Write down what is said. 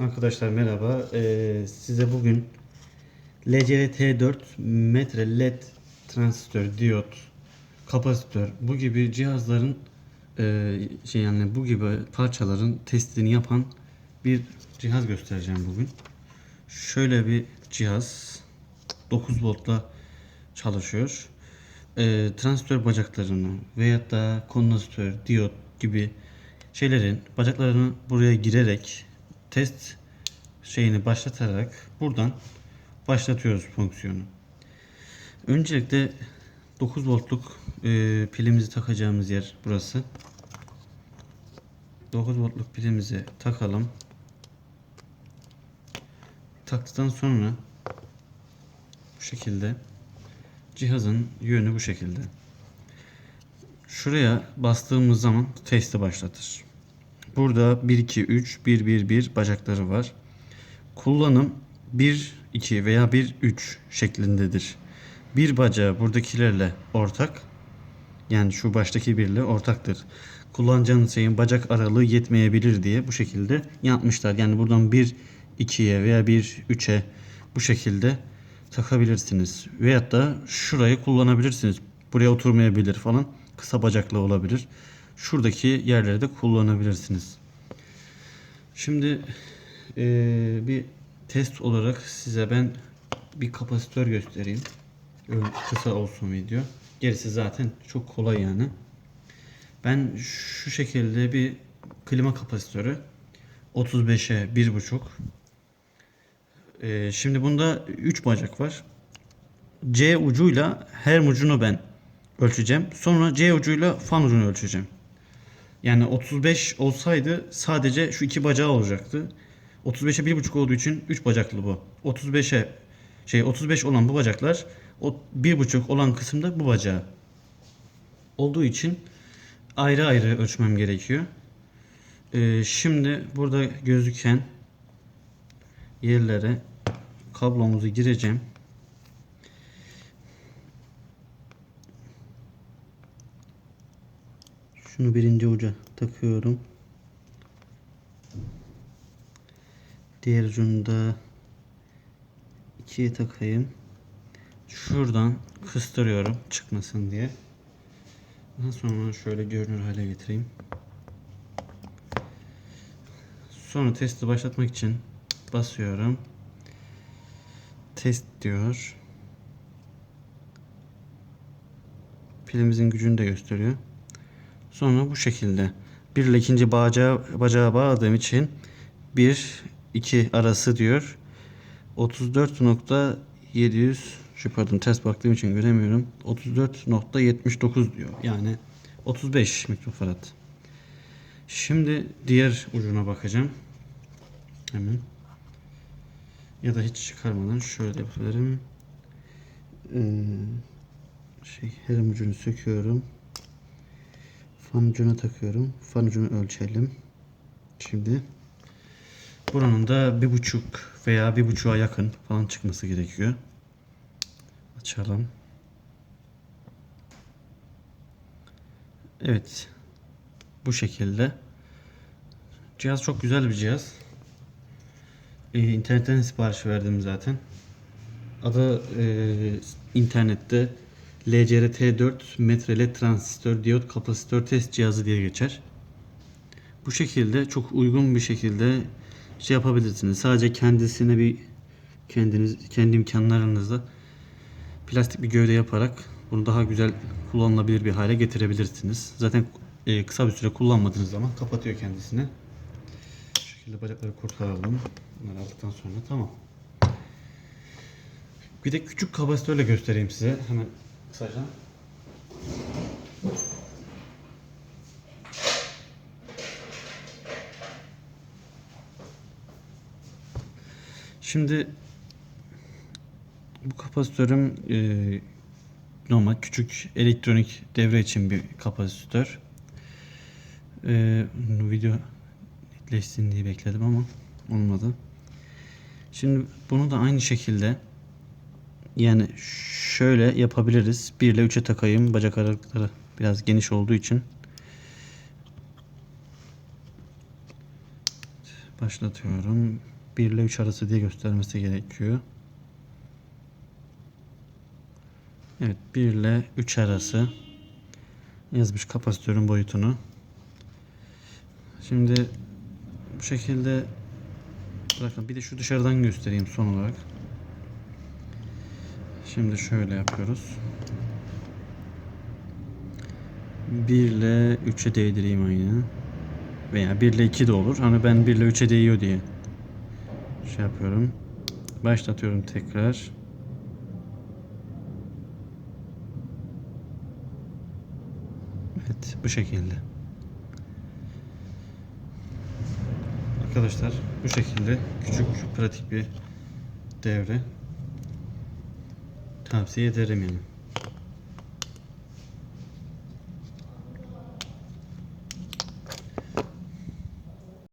Arkadaşlar merhaba. Ee, size bugün LCT4 metre led transistör, diyot, kapasitör bu gibi cihazların e, şey yani bu gibi parçaların testini yapan bir cihaz göstereceğim bugün. Şöyle bir cihaz 9 voltla çalışıyor. Ee, transistör bacaklarını veyahut da kondansatör, diyot gibi şeylerin bacaklarını buraya girerek test şeyini başlatarak buradan başlatıyoruz fonksiyonu. Öncelikle 9 voltluk e, pilimizi takacağımız yer burası. 9 voltluk pilimizi takalım. Taktıktan sonra bu şekilde cihazın yönü bu şekilde. Şuraya bastığımız zaman testi başlatır. Burada 1 2 3 1 1 1 bacakları var. Kullanım 1 2 veya 1 3 şeklindedir. Bir bacağı buradakilerle ortak. Yani şu baştaki birle ortaktır. Kullanacağınız şeyin bacak aralığı yetmeyebilir diye bu şekilde yapmışlar. Yani buradan 1 2'ye veya 1 3'e bu şekilde takabilirsiniz. Veyahut da şurayı kullanabilirsiniz. Buraya oturmayabilir falan. Kısa bacaklı olabilir. Şuradaki yerleri de kullanabilirsiniz. Şimdi eee, bir test olarak size ben bir kapasitör göstereyim. Kısa olsun video. Gerisi zaten çok kolay yani. Ben şu şekilde bir klima kapasitörü 35'e 1.5 ee, şimdi bunda 3 bacak var. C ucuyla her ucunu ben ölçeceğim. Sonra C ucuyla fan ucunu ölçeceğim. Yani 35 olsaydı sadece şu iki bacağı olacaktı. 35'e 1.5 olduğu için 3 bacaklı bu. 35'e şey 35 olan bu bacaklar o 1.5 olan kısımda bu bacağı. Olduğu için ayrı ayrı ölçmem gerekiyor. Ee, şimdi burada gözüken yerlere kablomuzu gireceğim. Şunu birinci uca takıyorum. Diğer ucunu da ikiye takayım. Şuradan kıstırıyorum çıkmasın diye. Daha sonra şöyle görünür hale getireyim. Sonra testi başlatmak için basıyorum. Test diyor. Pilimizin gücünü de gösteriyor. Sonra bu şekilde bir ile ikinci bacağı, bacağı bağladığım için 1 2 arası diyor. 34.700 şu pardon ters baktığım için göremiyorum. 34.79 diyor. Yani 35 mikrofarad. Şimdi diğer ucuna bakacağım. Hemen. Ya da hiç çıkarmadan şöyle yapabilirim. Ee, şey her ucunu söküyorum. Fan ucuna takıyorum. Fan ucunu ölçelim. Şimdi buranın da bir buçuk veya bir buçuğa yakın falan çıkması gerekiyor. Açalım. Evet. Bu şekilde. Cihaz çok güzel bir cihaz. Ee, internetten sipariş verdim zaten. Adı e, internette LCRT4 metre led transistör diyot kapasitör test cihazı diye geçer. Bu şekilde çok uygun bir şekilde şey yapabilirsiniz. Sadece kendisine bir kendiniz kendi imkanlarınızla plastik bir gövde yaparak bunu daha güzel kullanılabilir bir hale getirebilirsiniz. Zaten e, kısa bir süre kullanmadığınız zaman kapatıyor kendisini. Şu şekilde bacakları kurtaralım. Bunları aldıktan sonra tamam. Bir de küçük kapasitörle göstereyim size. Hemen kısaca. Şimdi bu kapasitörüm e, normal küçük elektronik devre için bir kapasitör. E, video netleşsin diye bekledim ama olmadı. Şimdi bunu da aynı şekilde yani şöyle yapabiliriz. 1 ile 3'e takayım. Bacak aralıkları biraz geniş olduğu için. Başlatıyorum. 1 ile 3 arası diye göstermesi gerekiyor. Evet 1 ile 3 arası yazmış kapasitörün boyutunu. Şimdi bu şekilde bırakın bir de şu dışarıdan göstereyim son olarak. Şimdi şöyle yapıyoruz. 1 ile 3'e değdireyim aynı. Veya 1 ile 2 de olur. Hani ben 1 ile 3'e değiyor diye şey yapıyorum. Başlatıyorum tekrar. Evet bu şekilde. Arkadaşlar bu şekilde küçük pratik bir devre tavsiye ederim yani.